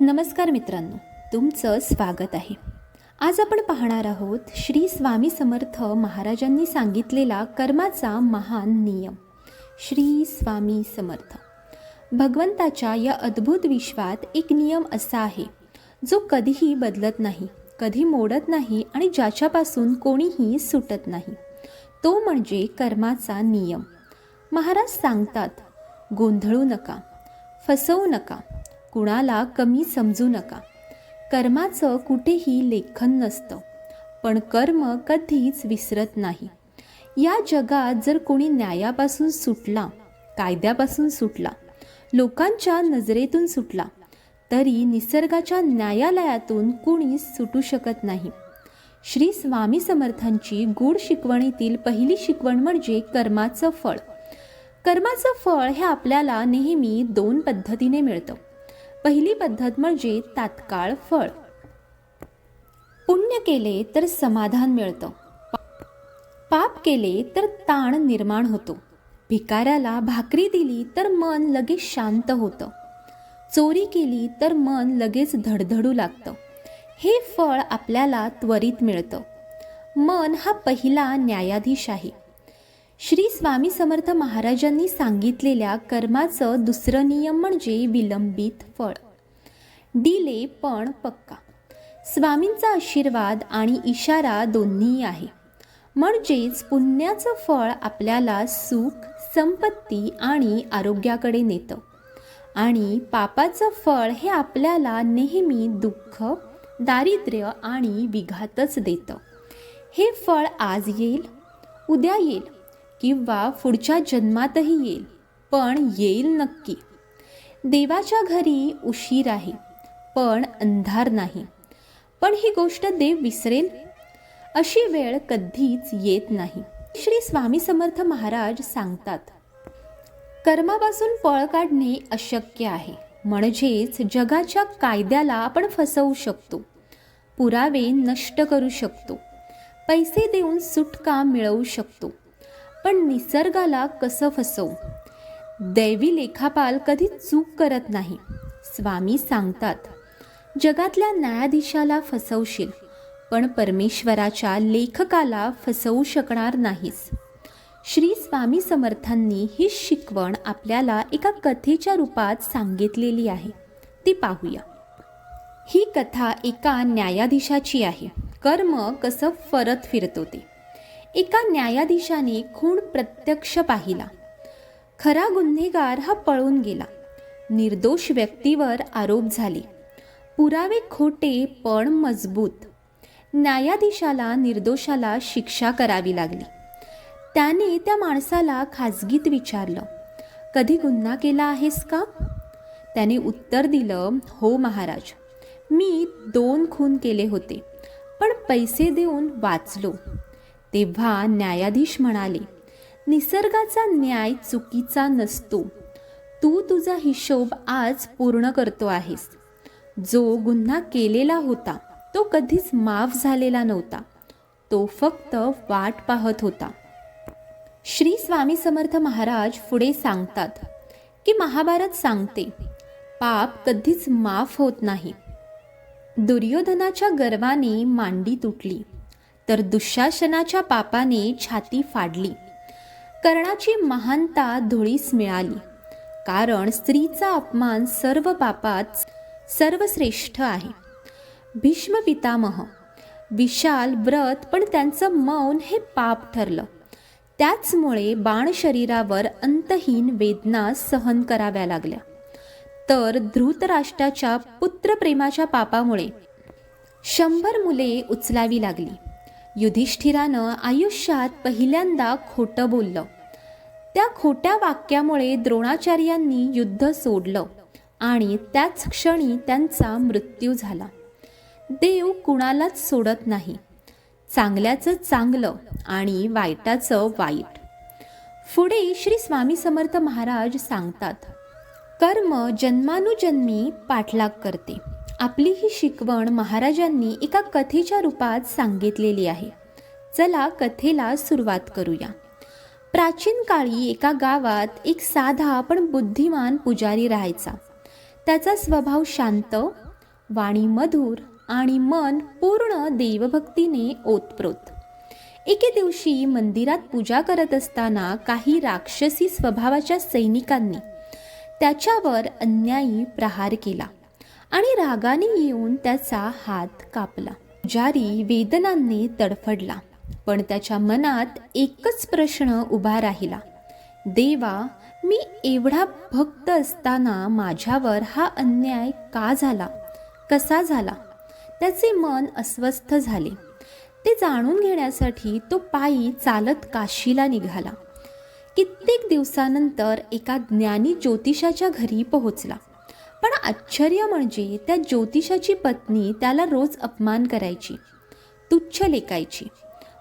नमस्कार मित्रांनो तुमचं स्वागत आहे. आज आपण पाहणार आहोत श्री स्वामी समर्थ महाराजांनी सांगितलेला कर्माचा महान नियम. श्री स्वामी समर्थ. भगवंताच्या या अद्भुत विश्वात एक नियम असा आहे जो कधीही बदलत नाही कधी मोडत नाही आणि ज्याच्यापासून कोणीही सुटत नाही. तो म्हणजे कर्माचा नियम. महाराज सांगतात गोंधळू नका फसवू नका कुणाला कमी समजू नका. कर्माचं कुठेही लेखन नसतं पण कर्म कधीच विसरत नाही. या जगात जर कोणी न्यायापासून सुटला कायद्यापासून सुटला लोकांच्या नजरेतून सुटला तरी निसर्गाच्या न्यायालयातून कोणीच सुटू शकत नाही. श्री स्वामी समर्थांची गूढ शिकवणीतील पहिली शिकवण म्हणजे कर्माचं फळ. कर्माचं फळ हे आपल्याला नेहमी दोन पद्धतीने मिळतं. पहिली पद्धत म्हणजे तात्काळ फळ. पुण्य केले तर समाधान मिळतं. पाप केले तर ताण निर्माण होतो. भिकाऱ्याला भाकरी दिली तर मन लगेच शांत होतं. चोरी केली तर मन लगेच धडधडू लागतं. हे फळ आपल्याला त्वरित मिळतं. मन हा पहिला न्यायाधीश आहे. श्री स्वामी समर्थ महाराजांनी सांगितलेल्या कर्माचं दुसरं नियम म्हणजे विलंबित फळ. डिले पण पक्का. स्वामींचा आशीर्वाद आणि इशारा दोन्ही आहे. म्हणजेच पुण्याचं फळ आपल्याला सुख संपत्ती आणि आरोग्याकडे नेतं. आणि पापाचं फळ हे आपल्याला नेहमी दुःख दारिद्र्य आणि विघातच देतं. हे फळ आज येईल उद्या येईल किंवा पुढच्या जन्मातही येईल पण येईल नक्की. देवाच्या घरी उशीर आहे पण अंधार नाही. पण ही गोष्ट देव विसरेल? अशी वेळ कधीच येत नाही. श्री स्वामी समर्थ महाराज सांगतात कर्मापासून पळ काढणे अशक्य आहे. म्हणजेच जगाच्या कायद्याला आपण फसवू शकतो. पुरावे नष्ट करू शकतो. पैसे देऊन सुटका मिळवू शकतो. पण निसर्गाला कसं फसवू? दैवी लेखापाल कधी चूक करत नाही स्वामी सांगतात. जगातल्या न्यायाधीशाला फसवशील पण परमेश्वराच्या लेखकाला फसवू शकणार नाहीस. श्री स्वामी समर्थांनी ही शिकवण आपल्याला एका कथेच्या रूपात सांगितलेली आहे. ती पाहूया. ही कथा एका न्यायाधीशाची आहे. कर्म कसं परत फिरत होते एका न्यायाधीशाने खूण प्रत्यक्ष पाहिला. खरा गुन्हेगार हा पळून गेला. निर्दोष व्यक्तीवर आरोप झाले. पुरावे खोटे पण मजबूत. न्यायाधीशाला निर्दोषाला शिक्षा करावी लागली. त्याने त्या माणसाला खाजगीत विचारलं कधी गुन्हा केला आहेस का? त्याने उत्तर दिलं हो महाराज. मी दोन खून केले होते पण पैसे देऊन वाचलो. तेव्हा न्यायाधीश म्हणाले निसर्गाचा न्याय चुकीचा नसतो. तू तुझा हिशोब आज पूर्ण करतो आहेस. जो गुन्हा केलेला होता तो कधीच माफ झालेला नव्हता. तो फक्त वाट पाहत होता. श्री स्वामी समर्थ महाराज पुढे सांगतात की महाभारत सांगते पाप कधीच माफ होत नाही. दुर्योधनाच्या गर्वाने मांडी तुटली. तर दुःशासनाच्या पापाने छाती फाडली. कर्णाची महानता धुळीस मिळाली. कारण स्त्रीचा अपमान सर्व पापात सर्वश्रेष्ठ आहे. भीष्म पितामह विशाल व्रत पण त्यांचं मौन हे पाप ठरलं. त्याचमुळे बाण शरीरावर अंतहीन वेदना सहन कराव्या लागल्या. तर धृतराष्ट्राच्या पुत्रप्रेमाच्या पापामुळे शंभर मुले उचलावी लागली. युधिष्ठिरानं आयुष्यात पहिल्यांदा खोटं बोललं. त्या खोट्या वाक्यामुळे द्रोणाचार्यांनी युद्ध सोडलं आणि त्याच क्षणी त्यांचा मृत्यू झाला. देव कुणालाच सोडत नाही. चांगल्याचं चांगलं आणि वाईटाचं वाईट. पुढे श्री स्वामी समर्थ महाराज सांगतात कर्म जन्मानुजन्मी पाठलाग करते. आपली ही शिकवण महाराजांनी एका कथेच्या रूपात सांगितलेली आहे. चला कथेला सुरुवात करूया. प्राचीन काळी एका गावात एक साधा पण बुद्धिमान पुजारी राहायचा. त्याचा स्वभाव शांत वाणी मधुर आणि मन पूर्ण देवभक्तीने ओतप्रोत. एके दिवशी मंदिरात पूजा करत असताना काही राक्षसी स्वभावाच्या सैनिकांनी त्याच्यावर अन्यायी प्रहार केला. आणि रागाने येऊन त्याचा हात कापला. पुजारी वेदनांनी तडफडला. पण त्याच्या मनात एकच प्रश्न उभा राहिला. देवा मी एवढा भक्त असताना माझ्यावर हा अन्याय का झाला? कसा झाला? त्याचे मन अस्वस्थ झाले. ते जाणून घेण्यासाठी तो पायी चालत काशीला निघाला. कित्येक दिवसानंतर एका ज्ञानी ज्योतिषाच्या घरी पोहोचला. पण आश्चर्य म्हणजे त्या ज्योतिषाची पत्नी त्याला रोज अपमान करायची तुच्छ लेखायची.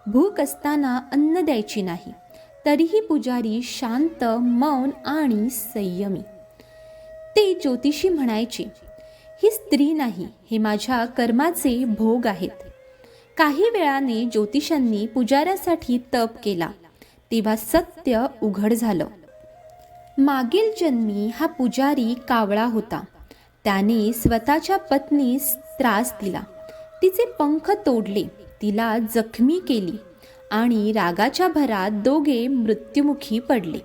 भूक असताना अन्न द्यायची नाही तरीही पुजारी शांत मौन आणि संयमी. ते ज्योतिषी म्हणायचे ही स्त्री नाही हे माझ्या कर्माचे भोग आहेत. काही वेळाने ज्योतिषांनी पुजाऱ्यासाठी तप केला तेव्हा सत्य उघड झालं. मागील जन्मी हा पुजारी कावळा होता. त्याने स्वतःच्या पत्नीस त्रास दिला. तिचे पंख तोडले. तिला जखमी केली आणि रागाच्या भरात दोघे मृत्युमुखी पडले.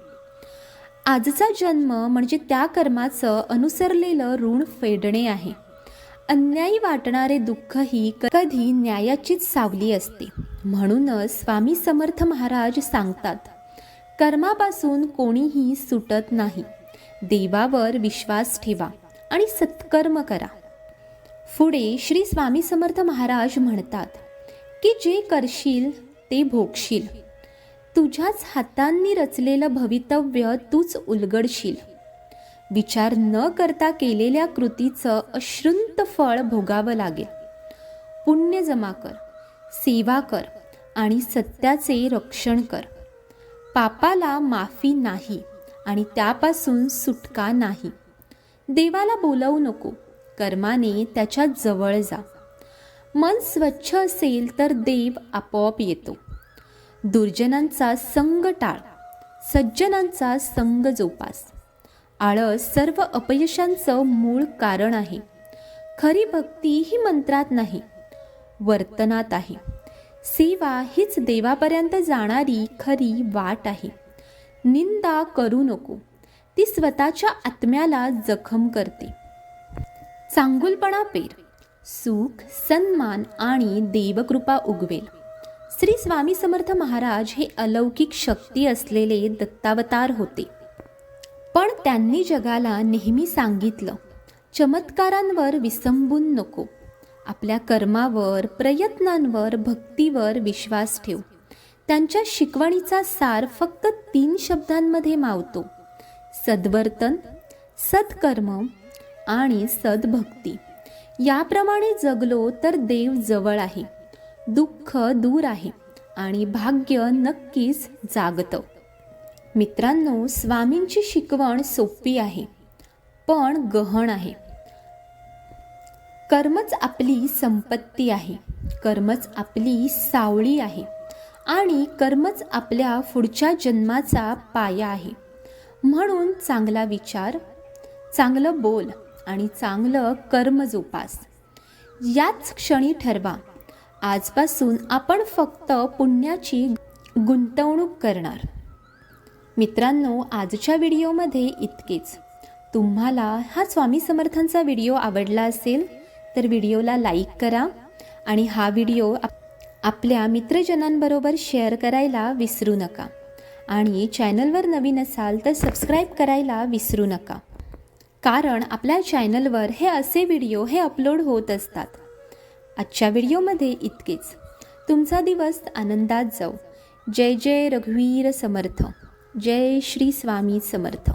आजचा जन्म म्हणजे त्या कर्माचं अनुसरलेलं ऋण फेडणे आहे. अन्यायी वाटणारे दुःखही कधी न्यायाचीच सावली असते. म्हणूनच स्वामी समर्थ महाराज सांगतात कर्मापासून कोणीही सुटत नाही. देवावर विश्वास ठेवा आणि सत्कर्म करा. पुढे श्री स्वामी समर्थ महाराज म्हणतात की जे करशील ते भोगशील. तुझ्याच हातांनी रचलेलं भवितव्य तूच उलगडशील. विचार न करता केलेल्या कृतीचं अश्रुंत फळ भोगावं लागेल. पुण्य जमा कर सेवा कर आणि सत्याचे रक्षण कर. पापाला माफी नाही आणि त्यापासून सुटका नाही. देवाला बोलवू नको कर्माने त्याच्याजवळ जा. मन स्वच्छ असेल तर देव आपोआप येतो. दुर्जनांचा संग टाळ सज्जनांचा संग जोपास. आळस सर्व अपयशांचं मूळ कारण आहे. खरी भक्ती ही मंत्रात नाही वर्तनात आहे. सेवा हीच देवापर्यंत जाणारी खरी वाट आहे. निंदा करू नको. ती स्वतःच्या आत्म्याला जखम करते. चांगुलपणा पेर. सुख सन्मान आणि देवकृपा उगवेल. श्री स्वामी समर्थ महाराज हे अलौकिक शक्ती असलेले दत्तावतार होते. पण त्यांनी जगाला नेहमी सांगितलं चमत्कारांवर विसंबून नको. आपल्या कर्मावर प्रयत्नांवर भक्तीवर विश्वास ठेव. त्यांच्या शिकवणीचा सार फक्त तीन शब्दांमध्ये मावतो. सद्वर्तन सत्कर्म आणि सद्भक्ती. याप्रमाणे जगलो तर देव जवळ आहे. दुःख दूर आहे आणि भाग्य नक्कीच जागतं. मित्रांनो स्वामींची शिकवण सोपी आहे पण गहन आहे. कर्मच आपली संपत्ती आहे कर्मच आपली सावळी आहे आणि कर्मच आपल्या पुढच्या जन्माचा पाया आहे. म्हणून चांगला विचार चांगलं बोल आणि चांगलं कर्म जोपास. याच क्षणी ठरवा आजपासून आपण फक्त पुण्याची गुंतवणूक करणार. मित्रांनो आजच्या व्हिडिओमध्ये इतकेच. तुम्हाला हा स्वामी समर्थांचा व्हिडिओ आवडला असेल तर व्हिडिओला लाईक करा आणि हा व्हिडिओ आप आपल्या मित्रजनांबरोबर शेअर करायला विसरू नका. आणि चॅनलवर नवीन असाल तर सबस्क्राईब करायला विसरू नका. कारण आपल्या चॅनलवर हे असे व्हिडिओ हे अपलोड होत असतात. आजच्या व्हिडिओमध्ये इतकेच. तुमचा दिवस आनंदात जाऊ जय जय रघुवीर समर्थ. जय श्री स्वामी समर्थ.